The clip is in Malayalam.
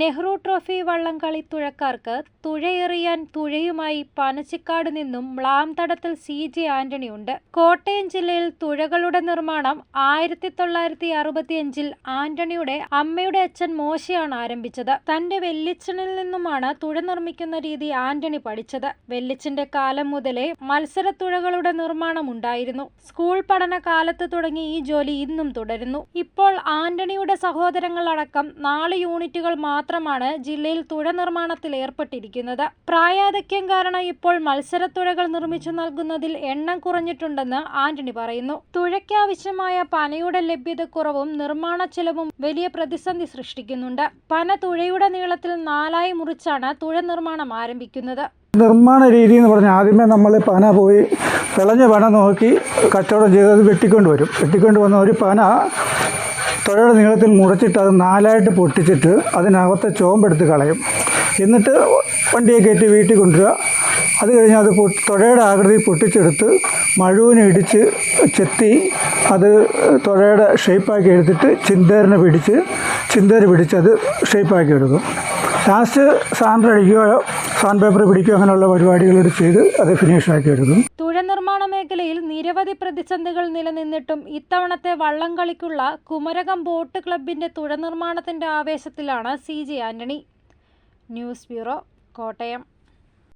നെഹ്റു ട്രോഫി വള്ളംകളി തുഴക്കാർക്ക് തുഴയെറിയാൻ തുഴയുമായി പനച്ചിക്കാട് നിന്നും മ്ലാംതടത്തിൽ സി ജെ ആന്റണിയുണ്ട് കോട്ടയം ജില്ലയിൽ തുഴകളുടെ നിർമ്മാണം ആയിരത്തി തൊള്ളായിരത്തി അറുപത്തിയഞ്ചിൽ ആന്റണിയുടെ അമ്മയുടെ അച്ഛൻ മോശയാണ് ആരംഭിച്ചത്. തന്റെ വെല്ലിച്ചനിൽ നിന്നുമാണ് തുഴ നിർമ്മിക്കുന്ന രീതി ആന്റണി പഠിച്ചത്. വെല്ലിച്ചന്റെ കാലം മുതലേ മത്സരത്തുഴകളുടെ നിർമ്മാണം ഉണ്ടായിരുന്നു. സ്കൂൾ പഠന കാലത്ത് തുടങ്ങി ഈ ജോലി ഇന്നും തുടരുന്നു. ഇപ്പോൾ ആന്റണിയുടെ സഹോദരങ്ങളടക്കം നാല് യൂണിറ്റുകൾ മാത്രമാണ് ജില്ലയിൽ തുഴ നിർമ്മാണത്തിൽ ഏർപ്പെട്ടിരിക്കുന്നത്. പ്രായാധിക്യം കാരണം ഇപ്പോൾ മത്സരത്തുഴകൾ നിർമ്മിച്ചു നൽകുന്നതിൽ എണ്ണം കുറഞ്ഞിട്ടുണ്ടെന്ന് ആന്റണി പറയുന്നു. തുഴയ്ക്കാവശ്യമായ പനയുടെ ലഭ്യതക്കുറവും നിർമ്മാണ ചെലവും വലിയ പ്രതിസന്ധി സൃഷ്ടിക്കുന്നുണ്ട്. പന തുഴയുടെ നീളത്തിൽ നാലായി മുറിച്ചാണ് തുഴ നിർമ്മാണം ആരംഭിക്കുന്നത്. നിർമ്മാണ രീതി എന്ന് പറഞ്ഞാൽ ആദ്യമേ നമ്മൾ പന പോയി വിളഞ്ഞ പന നോക്കി കച്ചവടം ചെയ്ത് അത് വെട്ടിക്കൊണ്ട് വരും. വെട്ടിക്കൊണ്ട് വന്ന ഒരു പന തുഴയുടെ നീളത്തിൽ മുറിച്ചിട്ട് അത് നാലായിട്ട് പൊട്ടിച്ചിട്ട് അതിനകത്തെ ചോമ്പെടുത്ത് കളയും. എന്നിട്ട് വണ്ടിയെ കയറ്റി വീട്ടിൽ കൊണ്ടുവരിക. അത് കഴിഞ്ഞ് അത് തുഴയുടെ ആകൃതി പൊട്ടിച്ചെടുത്ത് മഴുവിനെ ഇടിച്ച് ചെത്തി അത് തുഴയുടെ ഷേപ്പാക്കി എടുത്തിട്ട് ചിന്തേറിനെ പിടിച്ച് ചിന്തേര് പിടിച്ച് അത് ഷേപ്പാക്കി എടുക്കും. ലാസ്റ്റ് സാൻഡ് സാൻഡ് പേപ്പർ പിടിക്കുക അങ്ങനെയുള്ള പരിപാടികളോട് ചെയ്ത് അത് ഫിനിഷാക്കി എടുക്കും തുഴ നിർമ്മാണ മേഖലയിൽ നിരവധി പ്രതിസന്ധികൾ നിലനിന്നിട്ടും ഇത്തവണത്തെ വള്ളംകളിക്കുള്ള കുമരകം ബോട്ട് ക്ലബിന്റെ തുഴ നിർമ്മാണത്തിന്റെ ആവേശത്തിലാണ് C J Antony. News bureau Kottayam.